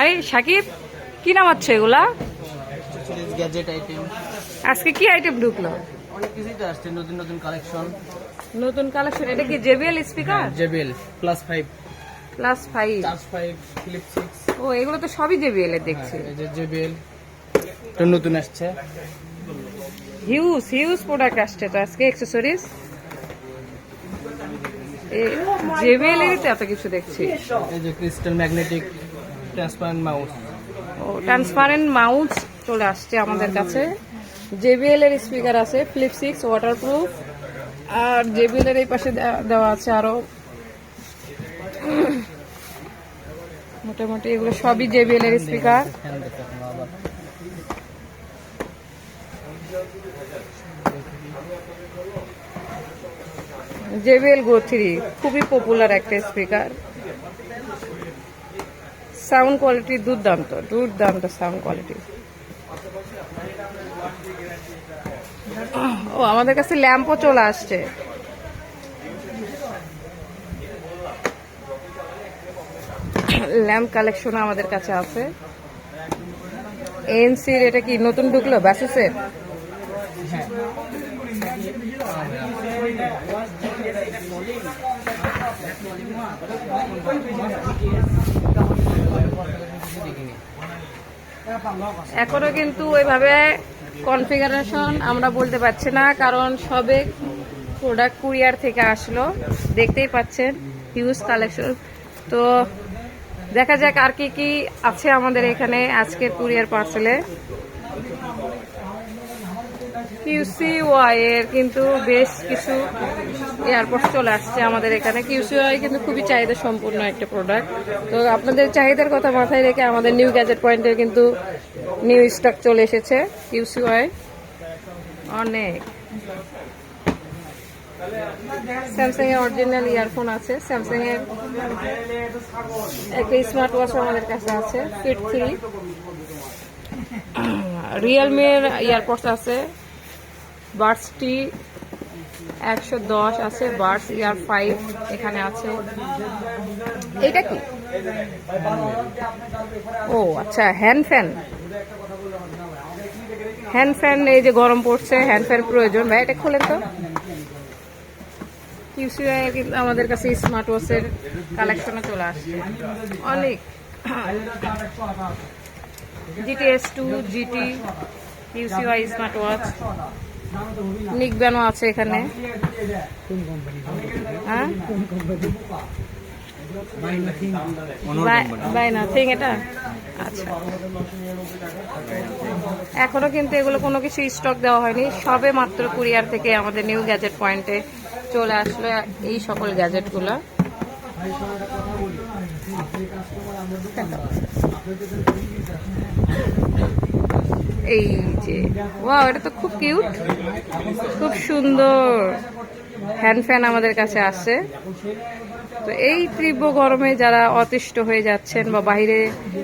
আরে সাকিব কি নাম হচ্ছে এগুলা? গ্যাজেট আইটেম আজকে কি আইটেম ঢুকলো? অনেক কিছুই তো আসছে নতুন নতুন কালেকশন নতুন কালেকশন এটা কি JBL speaker JBL plus five plus five charge five flip six ও এগুলো তো সবই জেবিএল এর দেখছি। এই যে জেবেল এটা নতুন আসছে। হিউজ হিউজ প্রোডাক্ট আসছে তো আজকে অ্যাক্সেসরিজ জেবিএল এরই তো এত কিছু দেখছি। এই যে ক্রিস্টাল ম্যাগনেটিক ট্রান্সপারেন্ট মাউস ও ট্রান্সপারেন্ট মাউস চলে আসছে আমাদের কাছে। জেবিএল এর স্পিকার আছে ফ্লিপ সিক্স ওয়াটারপ্রুফ আর জেবিএল এর এই পাশে দেওয়া- আছে আরও। মোটামুটি এগুলো সবই জেবিএল এর স্পিকার জেবিএল গো থ্রি খুবই পপুলার একটা স্পিকার সাউন্ড কোয়ালিটি দুর্দান্ত দুর্দান্ত সাউন্ড কোয়ালিটি। ও, আমাদের কাছে ল্যাম্পও চলে আসছে। ল্যাম্প কালেকশন আমাদের কাছে আছে। এনসির এটা কি নতুন ঢুকলো? ব্যাসেসের এখনও কিন্তু ওইভাবে কনফিগারেশন আমরা বলতে পারছি না, কারণ সবে প্রোডাক্ট কুরিয়ার থেকে আসলো। দেখতেই পাচ্ছেন হিউজ কালেকশন তো দেখা যাক আর কি কি আছে আমাদের এখানে আজকের কুরিয়ার পার্সেলে কিউসি ওয়াই এর কিন্তু বেশ কিছু এয়ারপোর্ট চলে আসছে আমাদের এখানে। কিউসি ওয়াই কিন্তু খুবই চাহিদা সম্পূর্ণ একটা প্রোডাক্ট তো আপনাদের চাহিদার কথা মাথায় রেখে আমাদের নিউ গ্যাজেট পয়েন্টের কিন্তু নিউ স্টক চলে এসেছে কিউসি ওয়াই অনেক। স্যামসাং এর অরিজিনাল ইয়ারফোন আছে। স্যামসাং এর একটা স্মার্ট ওয়াচ আমাদের কাছে আছে ফিট থ্রি রিয়েলমির ইয়ারপডস আছে বার্ডস টি একশো দশ আছে বার্ডস ইয়ার ফাইভ এখানে আছে। এটা কি? ও আচ্ছা হ্যান্ড ফ্যান হ্যান্ড ফ্যান এই যে গরম পড়ছে হ্যান্ড ফ্যান প্রয়োজন। ভাই, এটা খোলেন তো। কিউসিআই আমাদের কাছে স্মার্ট ওয়াচের কালেকশনে চলে আসছে। অনেক। জিটিএস টু জিটি ইউসিওয়াই স্মার্ট ওয়াচ নিকব্যানও আছে এখানে। হ্যাঁ? এটা? আচ্ছা। এখনও কিন্তু এগুলো কোনো কিছু স্টক দেওয়া হয়নি। সবে মাত্র কুরিয়ার থেকে আমাদের নিউ গ্যাজেট পয়েন্টে চলে আসলো এই সকল গ্যাজেটগুলো এই যে ওয়াও এটা তো খুব কিউট খুব সুন্দর। হ্যান্ড ফ্যান আমাদের কাছে আছে। তো এই তীব্র গরমে যারা অতিষ্ঠ হয়ে যাচ্ছেন বা বাইরে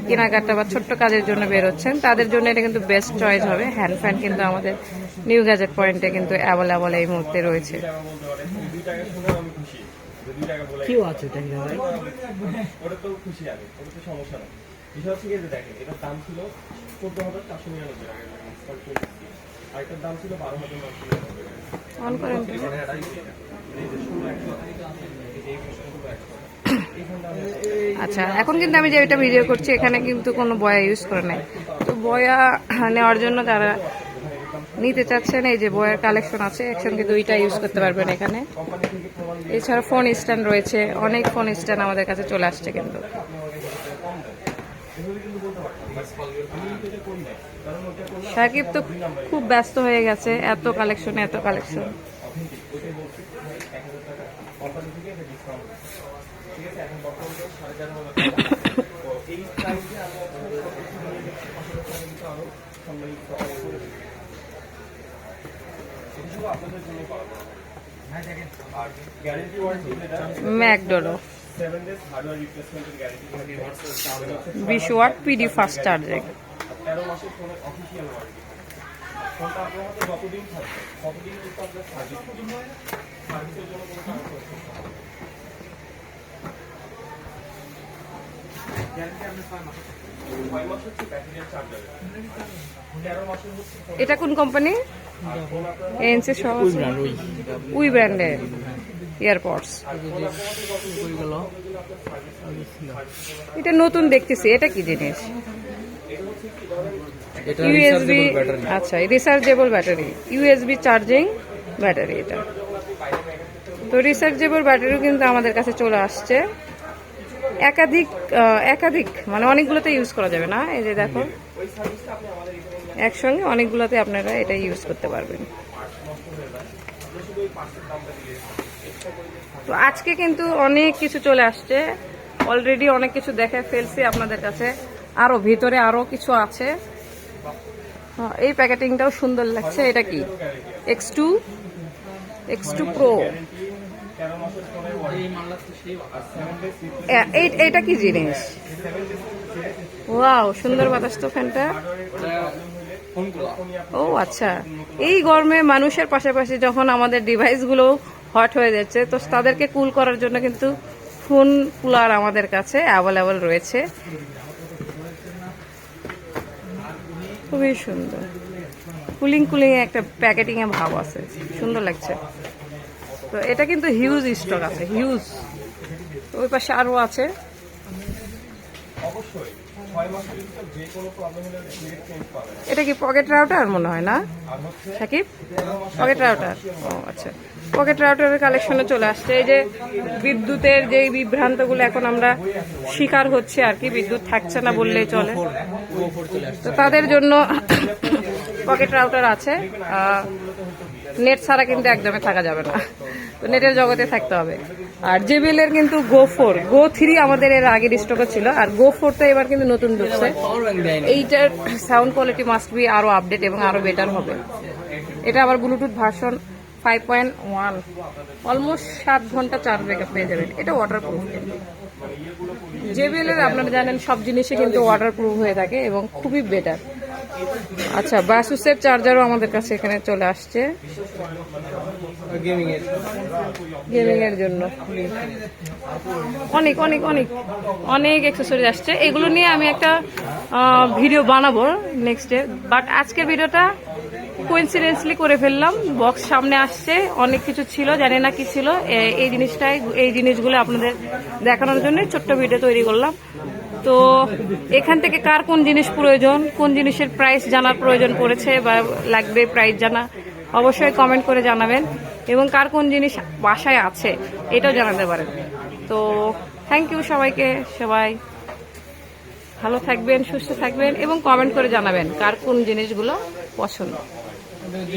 কেনাকাটা বা ছোট্ট কাজের জন্য বেরোচ্ছেন তাদের জন্য এটা কিন্তু বেস্ট চয়েস হবে। হ্যান্ড ফ্যান কিন্তু আমাদের নিউ গ্যাজেট পয়েন্টে কিন্তু অ্যাভেলেবল এই মুহূর্তে রয়েছে। কি আছে ওটা তো খুশি আগে ওটা তো সমস্যা না বিষয় হচ্ছে দেখেন এটার দাম ছিল চোদ্দ হাজার চারশো নিরানব্বই টাকা দাম ছিল বারো হাজার নশো নিরানব্বই আচ্ছা এখন কিন্তু আমি যে এটা ভিডিও করছি এখানে কিন্তু কোনো বয়া ইউজ করে নাই। তো বয়া নেওয়ার জন্য যারা নিতে চাচ্ছেন এই যে বয়ার কালেকশন আছে একসঙ্গে দুইটা ইউজ করতে পারবেন এখানে। এছাড়া ফোন স্ট্যান্ড রয়েছে অনেক ফোন স্ট্যান্ড আমাদের কাছে চলে আসছে কিন্তু। সাকিব তো খুব ব্যস্ত হয়ে গেছে এত কালেকশন এত কালেকশন বিশ ওয়াট পিডি ফাস্ট চার্জিং তেরো মাসের ফোনের অফিসিয়াল ওয়ারেন্টি ফোনটা আপনার হাতে যতদিন থাকবে? ততদিন কিন্তু আপনার সার্ভিস সার্ভিসের জন্য কোনো খরচ করতে হবে এটা কোন কোম্পানি এনসি সহ উই ব্র্যান্ডের ইয়ারপডস এটা নতুন দেখতেছি। এটা কি জিনিস? এটা ইউএসবি আচ্ছা rechargeable battery USB charging battery এটা। তো রিচার্জেবল ব্যাটারিও কিন্তু আমাদের কাছে চলে আসছে। একাধিক একাধিক মানে অনেকগুলোতে ইউজ করা যাবে না? এই যে দেখো একসঙ্গে অনেকগুলোতে আপনারা এটা ইউজ করতে পারবেন। তো আজকে কিন্তু অনেক কিছু চলে আসছে। অলরেডি অনেক কিছু দেখে ফেলছি আপনাদের কাছে। আরও ভিতরে আরও কিছু আছে। এই প্যাকেটিংটাও সুন্দর লাগছে। এটা কি? X two X two pro এইটা কি জিনিস? ওয়াও সুন্দর বাতাস তো ফ্যানটা। ও আচ্ছা। এই গরমে মানুষের পাশাপাশি যখন আমাদের ডিভাইসগুলো হট হয়ে যাচ্ছে, তো তাদেরকে কুল করার জন্য কিন্তু ফোন কুলার আমাদের কাছে অ্যাভেলেবল রয়েছে। খুবই সুন্দর। কুলিং কুলিং একটা প্যাকেটিং এ ভাব আছে। সুন্দর লাগছে। তো এটা কিন্তু হিউজ স্টক আছে হিউজ ওই পাশে আরও আছে। এটা কি পকেট রাউটার মনে হয় না? সাকিব? পকেট রাউটার ও আচ্ছা। পকেট রাউটারের কালেকশনে চলে আসছে। এই যে বিদ্যুতের যে বিভ্রান্তগুলো এখন আমরা শিকার হচ্ছে আর কি, বিদ্যুৎ থাকছে না বললেই চলে। তো তাদের জন্য পকেট রাউটার আছে। নেট ছাড়া কিন্তু একদমই থাকা যাবে না। তো নেটের জগতে থাকতে হবে। আর জেবিএল এর কিন্তু গো ফোর গো থ্রি আমাদের এর আগের স্টকে ছিল। আর গো ফোর ফোরটা এবার কিন্তু নতুন ঢুকছে। এইটার সাউন্ড কোয়ালিটি মাস্ট বি আরও আপডেট এবং আরও বেটার হবে। এটা আবার Bluetooth version five point one almost সাত ঘণ্টা চার্জ ব্যাকআপ পেয়ে যাবেন। এটা ওয়াটার প্রুফ জেবিএল এর আপনারা জানেন সব জিনিসই কিন্তু ওয়াটার প্রুফ হয়ে থাকে এবং খুবই বেটার আচ্ছা বাসুসের চার্জারও আমাদের কাছে এখানে চলে আসছে। গেমিং গেমিং এর জন্য। অনেক অনেক অনেক অনেক অ্যাক্সেসরিজ আসছে। এগুলো নিয়ে আমি একটা ভিডিও বানাবো নেক্সট ডে বাট আজকের ভিডিওটা কোইন্সিডেন্সলি করে ফেললাম। বক্স সামনে আসছে, অনেক কিছু ছিল, জানি না কি ছিল। এই জিনিসটাই, এই জিনিসগুলো আপনাদের দেখানোর জন্য ছোট্ট ভিডিও তৈরি করলাম। তো, এখান থেকে কার কোন জিনিস প্রয়োজন, কোন জিনিসের প্রাইস জানার প্রয়োজন পড়েছে বা লাগবে প্রাইস জানা, অবশ্যই কমেন্ট করে জানাবেন। এবং কার কোন জিনিস বাসায় আছে, এটাও জানাতে পারেন। তো থ্যাংক ইউ সবাইকে, সবাই ভালো থাকবেন, সুস্থ থাকবেন এবং কমেন্ট করে জানাবেন কার কোন জিনিসগুলো পছন্দ। de.